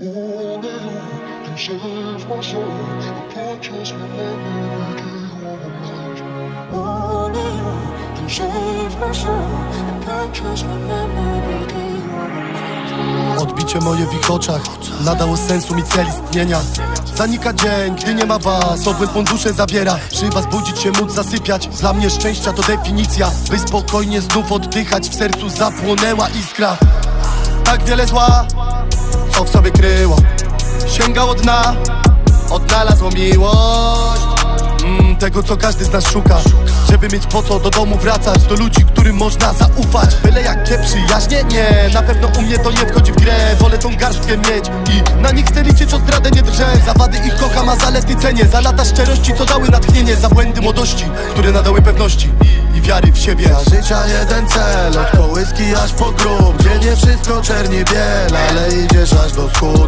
Only you can save my soul. I can't trust my memory. Only you can save my soul. I can't trust my memory. Odbicie moje w ich oczach Nadało sensu mi cel istnienia Zanika dzień, gdy nie ma was Obłęd mą duszę zabiera Przy was budzić się, móc zasypiać Dla mnie szczęścia to definicja By spokojnie znów oddychać W sercu zapłonęła iskra Tak wiele zła Co w sobie kryło. Sięgało dna Odnalazło miłość. Mm, Tego co każdy z nas szuka. Żeby mieć po co do domu wracać Do ludzi, którym można zaufać. Byle jakie przyjaźnie, nie. Na pewno u mnie to nie wchodzi w grę. Wolę tą garstkę mieć I na nich chcę liczyć o zdradę nie drżę. Za wady ich kocham, a zalety cenię. Za lata szczerości, co dały natchnienie Za błędy młodości, które nadały pewności siebie. Za życia jeden cel Od kołyski aż po grób Gdzie nie wszystko czerni biel Ale idziesz aż do skóry